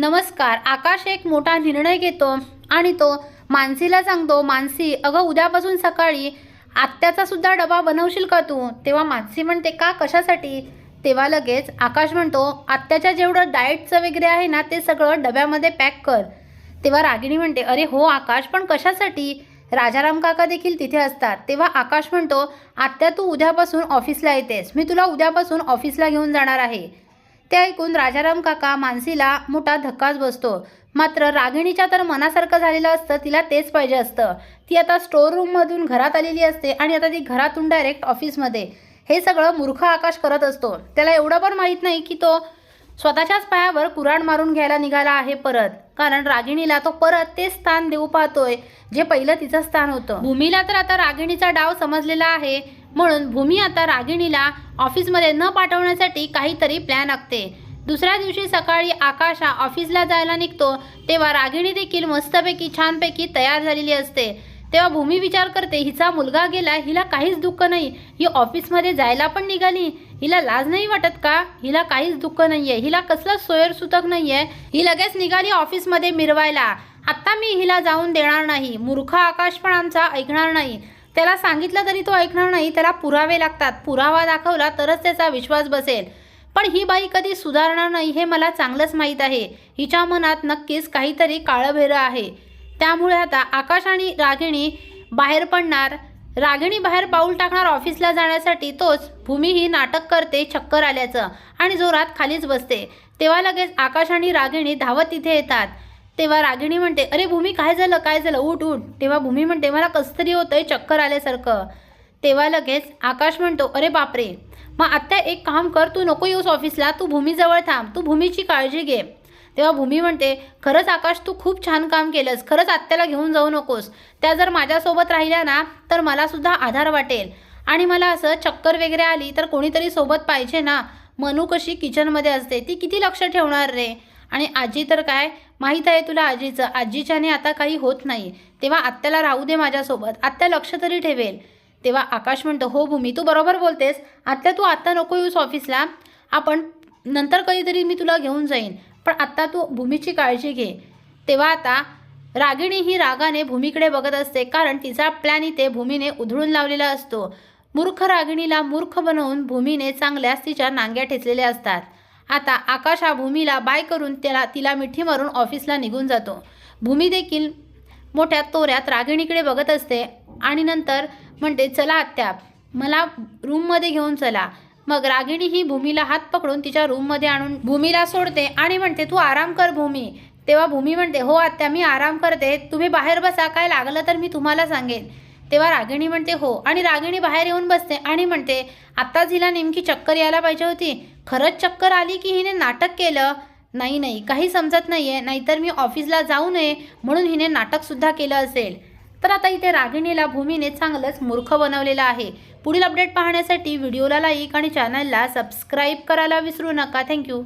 नमस्कार आकाश एक मोठा निर्णय घेतो आणि तो मानसीला सांगतो मानसी अगं उद्यापासून सकाळी आत्याचा सुद्धा डबा बनवशील का तू? तेव्हा मानसी म्हणते का? कशासाठी? तेव्हा लगेच आकाश म्हणतो आत्याच्या जेवढं डाएटचं वगैरे आहे ना ते सगळं डब्यामध्ये पॅक कर. तेव्हा रागिणी म्हणते अरे हो आकाश पण कशासाठी? राजाराम काका देखील तिथे असतात. तेव्हा आकाश म्हणतो आत्या तू उद्यापासून ऑफिसला येतेस. मी तुला उद्यापासून ऑफिसला घेऊन जाणार आहे. ते ऐकून राजाराम काका मानसीला मोठा धक्काच बसतो. मात्र रागिणीच्या तर मनासारखं झालेलं असतं तिला तेच पाहिजे असतं. ती आता स्टोर रूममधून घरात आलेली असते आणि आता ती घरातून डायरेक्ट ऑफिसमध्ये हे सगळं मूर्ख आकाश करत असतो. त्याला एवढं पण माहीत नाही की तो स्वतःच्याच पायावर कुराड मारून घ्यायला निघाला आहे परत. कारण रागिणीला तो परत ते स्थान देऊ पाहतोय जे पहिलं तिचं स्थान होतं. भूमीला तर आता रागिणीचा डाव समजलेला आहे. म्हणून भूमी आता रागिणीला ऑफिसमध्ये न पाठवण्यासाठी काहीतरी प्लॅन आखते. दुसऱ्या दिवशी सकाळी आकाश हा ऑफिसला जायला निघतो तेव्हा रागिणी देखील मस्तपैकी छानपैकी तयार झालेली असते. तेव्हा भूमी विचार करते हिचा मुलगा गेला हिला काहीच दुःख नाही. ही ऑफिसमध्ये जायला पण निघाली. हिला लाज नाही वाटत का? हिला काहीच दुःख नाही आहे हिला कसलं सोयर सुतक आहे ही लगेच निघाली ऑफिसमध्ये मिरवायला. आत्ता मी हिला जाऊन देणार नाही. मूर्ख आकाश पण आमचा ऐकणार नाही. त्याला सांगितलं तरी तो ऐकणार नाही त्याला पुरावे लागतात. पुरावा दाखवला तरच त्याचा विश्वास बसेल. पण ही बाई कधी सुधारणार नाही हे मला चांगलंच माहीत आहे. हिच्या मनात नक्कीच काहीतरी काळभैरं आहे. त्यामुळे आता आकाश आणि रागिणी बाहेर पडणार. रागिणी बाहेर पाऊल टाकणार ऑफिसला जाण्यासाठी तोच भूमी ही नाटक करते चक्कर आल्याचं आणि जोरात खालीच बसते. तेव्हा लगेच आकाश आणि रागिणी धावत तिथे येतात. तेव्हा रागिणी म्हणते अरे भूमी काय झालं? काय झालं? उठ उठ. तेव्हा भूमी म्हणते मला कसं तरी होतंय चक्कर आल्यासारखं. तेव्हा लगेच आकाश म्हणतो अरे बापरे! मग आत्ता एक काम कर तू नको येऊस ऑफिसला तू भूमीजवळ थांब तू भूमीची काळजी घे. तेव्हा भूमी म्हणते खरंच आकाश तू खूप छान काम केलंस खरंच आत्याला घेऊन जाऊ नकोस. त्या जर माझ्यासोबत राहिल्या ना तर मला सुद्धा आधार वाटेल. आणि मला असं चक्कर वगैरे आली तर कोणीतरी सोबत पाहिजे ना. मनू कशी किचनमध्ये असते ती किती लक्ष ठेवणार रे? आणि आजी तर काय माहीत आहे तुला आजीचं? आजीच्याने आता काही होत नाही. तेव्हा आत्याला राहू दे माझ्यासोबत. आत्या लक्ष तरी ठेवेल. तेव्हा आकाश म्हणतो हो भूमी तू बरोबर बोलतेस. आत्या तू आत्ता नको येऊस ऑफिसला. आपण नंतर कधीतरी मी तुला घेऊन जाईन. पण आत्ता तू भूमीची काळजी घे. तेव्हा आता रागिणी ही रागाने भूमीकडे बघत असते कारण तिचा प्लॅन इथे भूमीने उधळून लावलेला असतो. मूर्ख रागिणीला मूर्ख बनवून भूमीने चांगल्याच तिच्या नांग्या ठेचलेल्या असतात. आता आकाश हा भूमीला बाय करून त्याला तिला मिठी मारून ऑफिसला निघून जातो. भूमी देखील मोठ्या तोऱ्यात रागिणीकडे बघत असते आणि नंतर म्हणते चला आत्या मला रूममध्ये घेऊन चला. मग रागिणी ही भूमीला हात पकडून तिच्या रूममध्ये आणून भूमीला सोडते आणि म्हणते तू आराम कर भूमी. तेव्हा भूमी म्हणते हो आत्या मी आराम करते. तुम्ही बाहेर बसा काय लागलं तर मी तुम्हाला सांगेन. तेव्हा रागिणी म्हणते हो. आणि रागिणी बाहेर येऊन बसते आणि म्हणते आत्ताच हिला नेमकी चक्कर यायला पाहिजे होती. खरंच चक्कर आली की हिने नाटक केलं? नाही नाही. काही समजत नाही आहे नाहीतर मी ऑफिसला जाऊ नये म्हणून हिने नाटकसुद्धा केलं असेल. तर आता इथे रागिणीला भूमीने चांगलंच मूर्ख बनवलेलं आहे. पुढील अपडेट पाहण्यासाठी व्हिडिओला लाईक आणि चॅनलला सबस्क्राईब करायला विसरू नका. थँक्यू.